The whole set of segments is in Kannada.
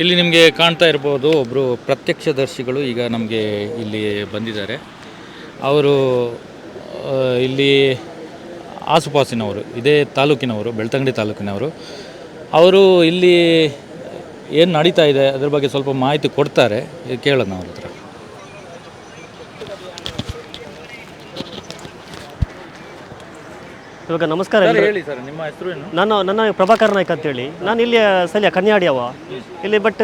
ಇಲ್ಲಿ ನಿಮಗೆ ಕಾಣ್ತಾ ಇರ್ಬೋದು ಒಬ್ಬರು ಪ್ರತ್ಯಕ್ಷದರ್ಶಿಗಳು ಈಗ ನಮಗೆ ಇಲ್ಲಿ ಬಂದಿದ್ದಾರೆ. ಅವರು ಇಲ್ಲಿ ಆಸುಪಾಸಿನವರು, ಇದೇ ತಾಲೂಕಿನವರು, ಬೆಳ್ತಂಗಡಿ ತಾಲೂಕಿನವರು. ಅವರು ಇಲ್ಲಿ ಏನು ನಡೀತಾ ಇದೆ? ಅದ್ರ ಬಗ್ಗೆ ಸ್ವಲ್ಪ ಮಾಹಿತಿ ಕೊಡ್ತಾರೆ. ಕೇಳೋಣ ಅವ್ರ ಹತ್ರ. ಇವಾಗ ನಮಸ್ಕಾರ ಸರ್ ಹೇಳಿ. ಸರ್ ನಿಮ್ಮ ಹೆಸರು ಏನು? ನಾನು ನನ್ನ ಪ್ರಭಾಕರ್ ನಾಯ್ಕ ಅಂತೇಳಿ ನಾನು ಇಲ್ಲಿ ಸಲಿಯ ಕನ್ಯಾಡಿಯವ ಇಲ್ಲಿ ಬಟ್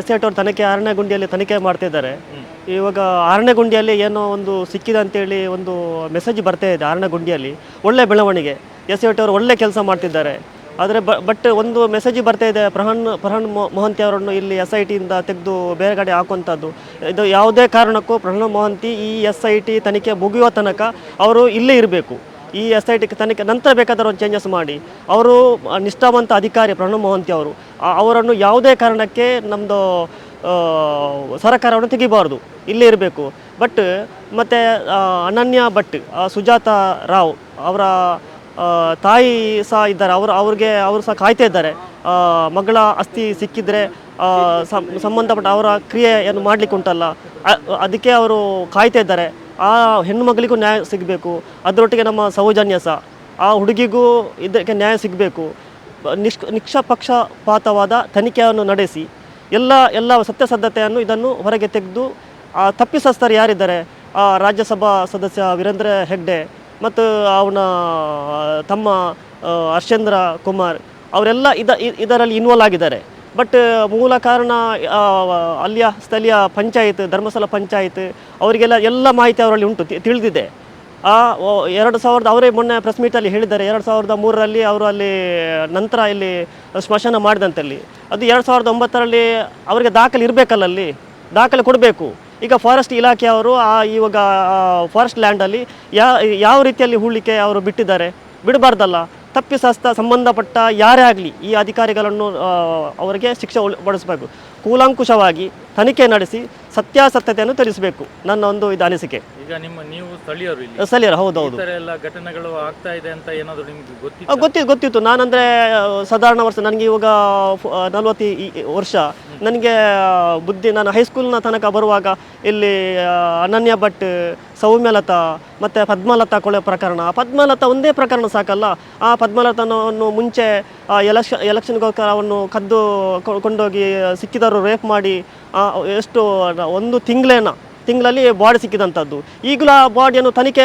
ಎಸ್ ಐ ಅವ್ರ ತನಿಖೆ ಆರನೇ ಗುಂಡಿಯಲ್ಲಿ ತನಿಖೆ ಮಾಡ್ತಾ ಇದ್ದಾರೆ. ಇವಾಗ ಆರನೇ ಗುಂಡಿಯಲ್ಲಿ ಏನೋ ಒಂದು ಸಿಕ್ಕಿದೆ ಅಂತೇಳಿ ಒಂದು ಮೆಸೇಜ್ ಬರ್ತಾ ಇದೆ ಆರನೇ ಗುಂಡಿಯಲ್ಲಿ ಒಳ್ಳೆ ಬೆಳವಣಿಗೆ. ಎಸ್ ಐ ಅವರು ಒಳ್ಳೆ ಕೆಲಸ ಮಾಡ್ತಿದ್ದಾರೆ. ಆದರೆ ಬಟ್ ಒಂದು ಮೆಸೇಜ್ ಬರ್ತಾ ಇದೆ ಪ್ರಹನ್ ಪ್ರಹನ್ ಮೊಹಂತಿ ಅವರನ್ನು ಇಲ್ಲಿ ಎಸ್ ಐ ಟಿಯಿಂದ ತೆಗೆದು ಬೇರೆ ಕಡೆ ಹಾಕುವಂಥದ್ದು. ಇದು ಯಾವುದೇ ಕಾರಣಕ್ಕೂ ಪ್ರಹನ್ ಮೊಹಂತಿ ಈ ಎಸ್ ಐ ಟಿ ತನಿಖೆ ಮುಗಿಯುವ ತನಕ ಅವರು ಇಲ್ಲೇ ಇರಬೇಕು. ಈ ಎಸ್ ಐ ಟಿ ತನಿಖೆ ನಂತರ ಬೇಕಾದರೂ ಒಂದು ಚೇಂಜಸ್ ಮಾಡಿ. ಅವರು ನಿಷ್ಠಾವಂತ ಅಧಿಕಾರಿ ಪ್ರಣಬ್ ಮೋಹಂತಿ ಅವರು ಅವರನ್ನು ಯಾವುದೇ ಕಾರಣಕ್ಕೆ ನಮ್ಮದು ಸರಕಾರವನ್ನು ತೆಗಿಬಾರ್ದು. ಇಲ್ಲೇ ಇರಬೇಕು. ಬಟ್ ಮತ್ತು ಅನನ್ಯ ಭಟ್ ಸುಜಾತ ರಾವ್ ಅವರ ತಾಯಿ ಸಹ ಇದ್ದಾರೆ. ಅವರು, ಅವ್ರಿಗೆ, ಅವರು ಸಹ ಕಾಯ್ತಾ ಇದ್ದಾರೆ. ಮಗಳ ಅಸ್ಥಿ ಸಿಕ್ಕಿದ್ರೆ ಸಂಬಂಧಪಟ್ಟ ಅವರ ಕ್ರಿಯೆಯನ್ನು ಮಾಡಲಿಕ್ಕೆ ಉಂಟಲ್ಲ. ಅದಕ್ಕೆ ಅವರು ಕಾಯ್ತಾ ಇದ್ದಾರೆ. ಆ ಹೆಣ್ಣು ಮಗಳಿಗೂ ನ್ಯಾಯ ಸಿಗಬೇಕು, ಅದರೊಟ್ಟಿಗೆ ನಮ್ಮ ಸೌಜನ್ಯ ಸಹ. ಆ ಹುಡುಗಿಗೂ ಇದಕ್ಕೆ ನ್ಯಾಯ ಸಿಗಬೇಕು. ನಿಷ್ ನಿಷ್ಪಕ್ಷಪಾತವಾದ ತನಿಖೆಯನ್ನು ನಡೆಸಿ, ಎಲ್ಲ ಎಲ್ಲ ಸತ್ಯಸದ್ಧತೆಯನ್ನು ಇದನ್ನು ಹೊರಗೆ ತೆಗೆದು, ಆ ತಪ್ಪಿಸಸ್ಥರು ಯಾರಿದ್ದಾರೆ? ಆ ರಾಜ್ಯಸಭಾ ಸದಸ್ಯ ವೀರೇಂದ್ರ ಹೆಗ್ಡೆ ಮತ್ತು ಅವನ ತಮ್ಮ ಹರ್ಷೇಂದ್ರ ಕುಮಾರ್, ಅವರೆಲ್ಲ ಇದ ಇದರಲ್ಲಿ ಇನ್ವಾಲ್ವ್ ಆಗಿದ್ದಾರೆ. ಬಟ್ ಮೂಲ ಕಾರಣ ಅಲ್ಲಿಯ ಸ್ಥಳೀಯ ಪಂಚಾಯತ್, ಧರ್ಮಸ್ಥಳ ಪಂಚಾಯತ್, ಅವರಿಗೆಲ್ಲ ಎಲ್ಲ ಮಾಹಿತಿ ಅವರಲ್ಲಿ ಉಂಟು ತಿಳಿದಿದೆ. ಆ ಎರಡು ಸಾವಿರದ, ಅವರೇ ಮೊನ್ನೆ ಪ್ರೆಸ್ ಮೀಟಲ್ಲಿ ಹೇಳಿದ್ದಾರೆ, ಎರಡು ಸಾವಿರದ ಮೂರರಲ್ಲಿ ಅವರು ಅಲ್ಲಿ, ನಂತರ ಇಲ್ಲಿ ಸ್ಮಶಾನ ಮಾಡಿದಂತಲ್ಲಿ. ಅದು ಎರಡು ಸಾವಿರದ ಒಂಬತ್ತರಲ್ಲಿ ಅವರಿಗೆ ದಾಖಲೆ ಇರಬೇಕಲ್ಲ ಅಲ್ಲಿ, ದಾಖಲೆ ಕೊಡಬೇಕು. ಈಗ ಫಾರೆಸ್ಟ್ ಇಲಾಖೆಯವರು ಆ, ಇವಾಗ ಫಾರೆಸ್ಟ್ ಲ್ಯಾಂಡಲ್ಲಿ ಯಾವ ಯಾವ ರೀತಿಯಲ್ಲಿ ಹೂಳಿಕೆ ಅವರು ಬಿಟ್ಟಿದ್ದಾರೆ? ಬಿಡಬಾರ್ದಲ್ಲ. ತಪ್ಪಿಸಸ್ತ ಸಂಬಂಧಪಟ್ಟ ಯಾರೇ ಆಗಲಿ ಈ ಅಧಿಕಾರಿಗಳನ್ನು ಅವರಿಗೆ ಶಿಕ್ಷೆ ಕೂಲಾಂಕುಷವಾಗಿ ಕೂಲಂಕುಷವಾಗಿ ತನಿಖೆ ನಡೆಸಿ ಸತ್ಯಾಸತ್ಯತೆಯನ್ನು ತಿಳಿಸಬೇಕು ನನ್ನ ಒಂದು ಇದು ಅನಿಸಿಕೆ. ಈಗ ನಿಮ್ಮ ನೀವು ಸ್ಥಳೀಯರು ಇಲ್ಲಿ. ಈ ಹೌದೌದು ಥರ ಎಲ್ಲ ಘಟನೆಗಳು ಆಗ್ತಾ ಇದೆ ಅಂತ ಏನಾದರೂ ನಿಮ್ಗೆ ಗೊತ್ತಿತ್ತು? ಗೊತ್ತಿತ್ತು. ನಾನಂದ್ರೆ ನಾನಂದರೆ ಸಾಧಾರಣ ವರ್ಷ ನನಗೆ ಇವಾಗ ನಲ್ವತ್ತು ವರ್ಷ ನನಗೆ ಬುದ್ಧಿ ನಾನು ಹೈಸ್ಕೂಲ್ನ ತನಕ ಬರುವಾಗ ಇಲ್ಲಿ ಅನನ್ಯ ಭಟ್ ಸೌಮ್ಯಲತಾ ಮತ್ತು ಪದ್ಮಲತಾ ಕೊಳೆ ಪ್ರಕರಣ. ಪದ್ಮಲತಾ ಒಂದೇ ಪ್ರಕರಣ ಸಾಕಲ್ಲ. ಆ ಪದ್ಮಲತನವನ್ನು ಮುಂಚೆ ಎಲೆಕ್ಷನ್ ಎಲೆಕ್ಷನ್ಗೋಸ್ಕರ ಅವನ್ನು ಕದ್ದು ಕೊಂಡೋಗಿ ಸಿಕ್ಕಿದವರು ರೇಪ್ ಮಾಡಿ ಆ, ಒಂದು ತಿಂಗಳೇನ, ತಿಂಗಳಲ್ಲಿ ಬಾಡಿ ಸಿಕ್ಕಿದಂಥದ್ದು. ಈಗಲೂ ಆ ಬಾಡಿಯನ್ನು ತನಿಖೆ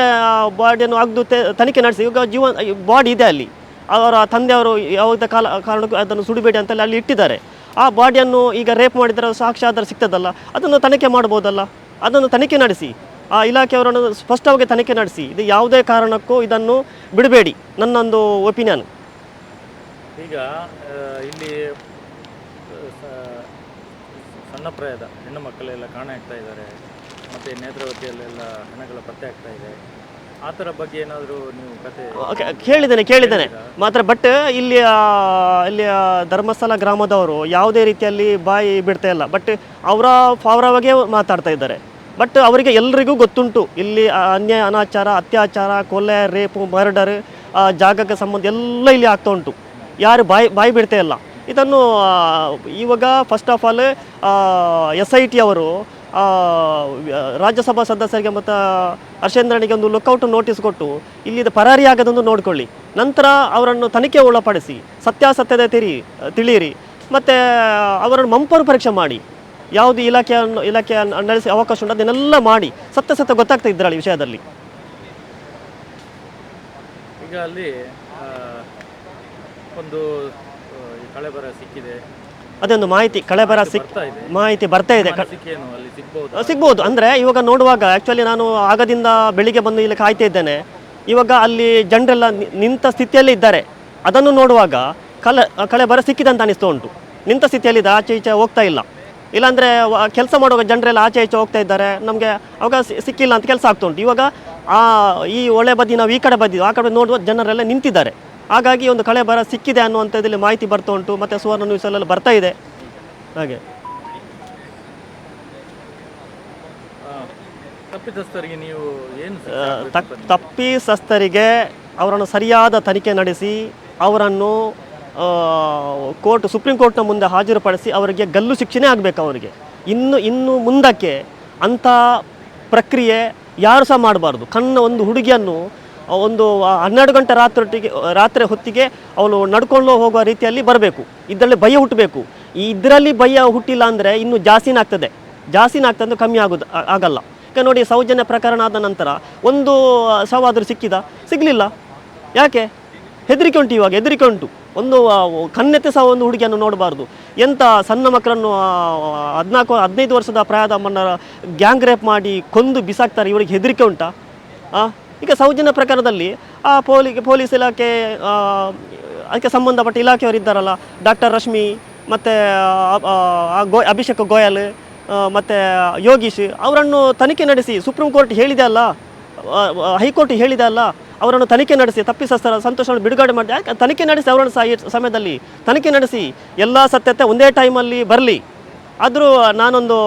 ಬಾಡಿಯನ್ನು ಅಗ್ದು ತೆ- ತನಿಖೆ ನಡೆಸಿ, ಈಗ ಜೀವನ ಬಾಡಿ ಇದೆ ಅಲ್ಲಿ. ಅವರ ತಂದೆಯವರು ಯಾವುದೇ ಕಾಲ, ಕಾರಣಕ್ಕೂ ಅದನ್ನು ಸುಡಿಬೇಡಿ ಅಂತಲ್ಲಿ ಅಲ್ಲಿ ಇಟ್ಟಿದ್ದಾರೆ. ಆ ಬಾಡಿಯನ್ನು ಈಗ ರೇಪ್ ಮಾಡಿದರೆ ಸಾಕ್ಷ್ಯಾಧಾರ ಸಿಗ್ತದಲ್ಲ, ಅದನ್ನು ತನಿಖೆ ಮಾಡ್ಬೋದಲ್ಲ? ಅದನ್ನು ತನಿಖೆ ನಡೆಸಿ. ಆ ಇಲಾಖೆಯವರನ್ನು ಸ್ಪಷ್ಟವಾಗಿ ತನಿಖೆ ನಡೆಸಿ. ಇದು ಯಾವುದೇ ಕಾರಣಕ್ಕೂ ಇದನ್ನು ಬಿಡಬೇಡಿ, ನನ್ನೊಂದು ಒಪಿನಿಯನ್ ಈಗ ಇಲ್ಲಿ ಸಣ್ಣ ಪ್ರಾಯದ ಹೆಣ್ಣು ಮಕ್ಕಳೆಲ್ಲ ಕಾಣೆ ಆಗ್ತಾ ಇದ್ದಾರೆ ಮತ್ತು ನೇತ್ರಾವತಿಯಲ್ಲೆಲ್ಲ ಹಣಗಳ ಪತ್ತೆ ಆಗ್ತಾ ಇದೆ. ಆ ಥರ ಬಗ್ಗೆ ಏನಾದರೂ ನೀವು ಕತೆ ಕೇಳಿದ್ದೇನೆ ಕೇಳಿದ್ದೇನೆ. ಮಾತ್ರ ಬಟ್ ಇಲ್ಲಿ ಇಲ್ಲಿ ಧರ್ಮಸ್ಥಳ ಗ್ರಾಮದವರು ಯಾವುದೇ ರೀತಿಯಲ್ಲಿ ಬಾಯಿ ಬಿಡ್ತಾ ಇಲ್ಲ. ಬಟ್ ಅವರ ಫಾವರವಾಗೇ ಮಾತಾಡ್ತಾ ಇದ್ದಾರೆ. ಬಟ್ ಅವರಿಗೆ ಎಲ್ರಿಗೂ ಗೊತ್ತುಂಟು. ಇಲ್ಲಿ ಅನ್ಯಾಯ ಅನಾಚಾರ ಅತ್ಯಾಚಾರ ಕೊಲೆ ರೇಪು ಮರ್ಡರ್ ಜಾಗಕ್ಕೆ ಸಂಬಂಧ ಎಲ್ಲ ಇಲ್ಲಿ ಆಗ್ತಾ ಉಂಟು. ಯಾರು ಬಾಯಿ ಬಾಯಿ ಬಿಡ್ತಾ ಇಲ್ಲ. ಇದನ್ನು ಇವಾಗ first of all S I T ಅವರು ರಾಜ್ಯಸಭಾ ಸದಸ್ಯರಿಗೆ ಮತ್ತು ಹರ್ಷೇಂದ್ರನಿಗೆ ಒಂದು ಲುಕ್ಔಟ್ ನೋಟಿಸ್ ಕೊಟ್ಟು ಇಲ್ಲಿ ಪರಾರಿ ಆಗದೊಂದು ನೋಡಿಕೊಳ್ಳಿ. ನಂತರ ಅವರನ್ನು ತನಿಖೆ ಒಳಪಡಿಸಿ, ಸತ್ಯಾಸತ್ಯದ ತಿರಿ, ತಿಳಿಯಿರಿ. ಮತ್ತು, ಅವರನ್ನು ಮಂಪರು ಪರೀಕ್ಷೆ ಮಾಡಿ. ಯಾವುದು ಇಲಾಖೆಯನ್ನು ಇಲಾಖೆ ನಡೆಸಿ ಅವಕಾಶ ಉಂಟು, ಅದನ್ನೆಲ್ಲ ಮಾಡಿ. ಸತ್ಯ ಸತ್ಯ ಗೊತ್ತಾಗ್ತಾ ಇದ್ರಲ್ಲಿ ವಿಷಯದಲ್ಲಿ. ಈಗ ಅಲ್ಲಿ ಒಂದು ಕಳೆಬರ ಸಿಕ್ಕಿದೆ. ಅದೊಂದು ಮಾಹಿತಿ ಕಳೆಬರ ಸಿಕ್ ಮಾಹಿತಿ ಬರ್ತಾ ಇದೆ. ಸಿಗ್ಬೋದು? ಅಂದರೆ ಇವಾಗ ನೋಡುವಾಗ ಆ್ಯಕ್ಚುಲಿ ನಾನು ಆಗದಿಂದ ಬೆಳಿಗ್ಗೆ ಬಂದು ಇಲ್ಲಿ ಕಾಯ್ತಾ ಇದ್ದೇನೆ. ಇವಾಗ ಅಲ್ಲಿ ಜನರೆಲ್ಲ ನಿಂತ ಸ್ಥಿತಿಯಲ್ಲಿ ಇದ್ದಾರೆ. ಅದನ್ನು ನೋಡುವಾಗ ಕಲೆ ಕಳೆ ಬರ ಸಿಕ್ಕಿದೆ ಅಂತ ಅನಿಸ್ತಾ ಉಂಟು. ನಿಂತ ಸ್ಥಿತಿಯಲ್ಲಿದೆ ಆಚೆ ಈಚೆ ಹೋಗ್ತಾ ಇಲ್ಲ. ಇಲ್ಲಾಂದರೆ ಕೆಲಸ ಮಾಡುವಾಗ ಜನರೆಲ್ಲ ಆಚೆ ಈಚೆ ಹೋಗ್ತಾ ಇದ್ದಾರೆ. ನಮಗೆ ಅವಾಗ ಸಿಕ್ಕಿಲ್ಲ ಅಂತ ಕೆಲಸ ಆಗ್ತಾ ಉಂಟು. ಇವಾಗ ಆ ಈ ಒಳ್ಳೆ ಬದಿ ನಾವು ಈ ಕಡೆ ಬದಿ ಆ ಕಡೆ ನೋಡುವ ಜನರೆಲ್ಲ ನಿಂತಿದ್ದಾರೆ. ಹಾಗಾಗಿ ಒಂದು ಕಳೆ ಬರ ಸಿಕ್ಕಿದೆ ಅನ್ನುವಂಥದ್ದಲ್ಲಿ ಮಾಹಿತಿ ಬರ್ತಾ ಉಂಟು ಮತ್ತು ಸುವರ್ಣ ನ್ಯೂಸಲ್ಲೆಲ್ಲ ಬರ್ತಾ ಇದೆ. ಹಾಗೆ. ತಪ್ಪಿತಸ್ಥರಿಗೆ ನೀವು ಏನು ತಪ್ಪಿತಸ್ಥರಿಗೆ ಅವರನ್ನು ಸರಿಯಾದ ತನಿಖೆ ನಡೆಸಿ ಅವರನ್ನು ಕೋರ್ಟ್ ಸುಪ್ರೀಂ ಕೋರ್ಟ್ನ ಮುಂದೆ ಹಾಜರುಪಡಿಸಿ ಅವರಿಗೆ ಗಲ್ಲು ಶಿಕ್ಷೆನೇ ಆಗಬೇಕು ಅವರಿಗೆ. ಇನ್ನು ಇನ್ನು ಮುಂದಕ್ಕೆ ಅಂಥ ಪ್ರಕ್ರಿಯೆ ಯಾರು ಸಹ ಮಾಡಬಾರ್ದು. ಕಣ್ಣ ಒಂದು ಹುಡುಗಿಯನ್ನು ಒಂದು ಹನ್ನೆರಡು ಗಂಟೆ ರಾತ್ರಿಯೊಟ್ಟಿಗೆ ರಾತ್ರಿ ಹೊತ್ತಿಗೆ ಅವಳು ನಡ್ಕೊಂಡು ಹೋಗುವ ರೀತಿಯಲ್ಲಿ ಬರಬೇಕು. ಇದರಲ್ಲಿ ಭಯ ಹುಟ್ಟಬೇಕು. ಈ ಇದರಲ್ಲಿ ಭಯ ಹುಟ್ಟಿಲ್ಲ ಅಂದರೆ ಇನ್ನೂ ಜಾಸ್ತಿನೇ ಆಗ್ತದೆ. ಜಾಸ್ತಿನ ಆಗ್ತದೆ ಕಮ್ಮಿ ಆಗೋದು ಆಗಲ್ಲ. ಈಗ ನೋಡಿ ಸೌಜನ್ಯ ಪ್ರಕರಣ ಆದ ನಂತರ ಒಂದು ಶವಾದರೂ ಸಿಕ್ಕಿದ. ಸಿಗಲಿಲ್ಲ. ಯಾಕೆ? ಹೆದರಿಕೆ ಉಂಟು ಇವಾಗ, ಹೆದರಿಕೆ ಉಂಟು. ಒಂದು ಕನ್ನೆತ್ತೆ ಸಹ ಒಂದು ಹುಡುಗಿಯನ್ನು ನೋಡಬಾರ್ದು. ಎಂಥ ಸಣ್ಣ ಮಕ್ಕಳನ್ನು ಹದಿನಾಲ್ಕು, ಹದಿನೈದು ವರ್ಷದ ಪ್ರಾಯದ ಮನ್ನ ಗ್ಯಾಂಗ್ ರೇಪ್ ಮಾಡಿ ಕೊಂದು ಬಿಸಾಕ್ತಾರೆ, ಇವರಿಗೆ ಹೆದರಿಕೆ ಉಂಟಾ? ಈಗ ಸೌಜನ್ಯ ಪ್ರಕರಣದಲ್ಲಿ, ಆ, ಪೊಲೀ, ಪೊಲೀಸ್ ಇಲಾಖೆ ಅದಕ್ಕೆ ಸಂಬಂಧಪಟ್ಟ ಇಲಾಖೆಯವರು ಇದ್ದಾರಲ್ಲ ಡಾಕ್ಟರ್ ರಶ್ಮಿ, ಮತ್ತು ಗೋ, ಅಭಿಷೇಕ್ ಗೋಯಲ್ ಮತ್ತು, ಯೋಗೀಶ್, ಅವರನ್ನು ತನಿಖೆ ನಡೆಸಿ, ಸುಪ್ರೀಂ ಕೋರ್ಟ್ ಹೇಳಿದೆ ಅಲ್ಲ ಹೈಕೋರ್ಟ್ ಹೇಳಿದೆ ಅಲ್ಲ, ಅವರನ್ನು ತನಿಖೆ ನಡೆಸಿ ತಪ್ಪಿಸಸ್ತರ ಸಂತೋಷವನ್ನು ಬಿಡುಗಡೆ ಮಾಡಿ ತನಿಖೆ ನಡೆಸಿ ಅವರನ್ನು ಸಹ ಸಮಯದಲ್ಲಿ ತನಿಖೆ ನಡೆಸಿ, ಎಲ್ಲ ಸತ್ಯತೆ ಒಂದೇ ಟೈಮಲ್ಲಿ ಬರಲಿ. ಆದರೂ ನಾನೊಂದು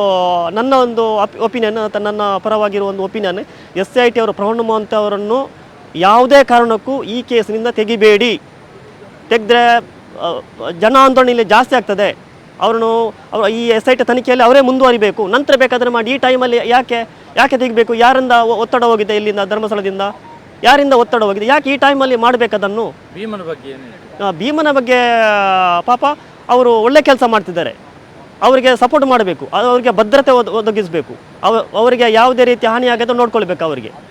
ನನ್ನ ಒಂದು ಒಪಿನಿಯನ್ ನನ್ನ ಪರವಾಗಿರುವ ಒಂದು ಒಪಿನಿಯನ್ ಎಸ್ ಐ ಟಿ ಅವರು ಪ್ರವಣ ಮೋಹಂತ ಅವರನ್ನು ಯಾವುದೇ ಕಾರಣಕ್ಕೂ ಈ ಕೇಸಿನಿಂದ ತೆಗಿಬೇಡಿ. ತೆಗೆದ್ರೆ ಜನ ಆಂದೋಲನ ಇಲ್ಲಿ ಜಾಸ್ತಿ ಆಗ್ತದೆ. ಅವರನ್ನು ಅವರು ಈ ಎಸ್ ಐ ಟಿ ತನಿಖೆಯಲ್ಲಿ ಅವರೇ ಮುಂದುವರಿಬೇಕು. ನಂತರ ಬೇಕಾದರೆ ಮಾಡಿ ಈ ಟೈಮಲ್ಲಿ ಯಾಕೆ ಯಾಕೆ ತೆಗಿಬೇಕು? ಯಾರಿಂದ ಒತ್ತಡ ಹೋಗಿದೆ ಇಲ್ಲಿಂದ ಧರ್ಮಸ್ಥಳದಿಂದ? ಯಾರಿಂದ ಒತ್ತಡ ಹೋಗಿದೆ? ಯಾಕೆ ಈ ಟೈಮಲ್ಲಿ ಮಾಡಬೇಕದನ್ನು ಭೀಮನ ಬಗ್ಗೆ ಭೀಮನ ಬಗ್ಗೆ ಪಾಪ ಅವರು ಒಳ್ಳೆ ಕೆಲಸ ಮಾಡ್ತಿದ್ದಾರೆ. ಅವರಿಗೆ ಸಪೋರ್ಟ್ ಮಾಡಬೇಕು. ಅವರಿಗೆ ಭದ್ರತೆ ಒದ- ಒದಗಿಸಬೇಕು. ಅವ ಅವರಿಗೆ ಯಾವುದೇ ರೀತಿ ಹಾನಿಯಾಗದ ನೋಡ್ಕೊಳ್ಬೇಕು ಅವರಿಗೆ.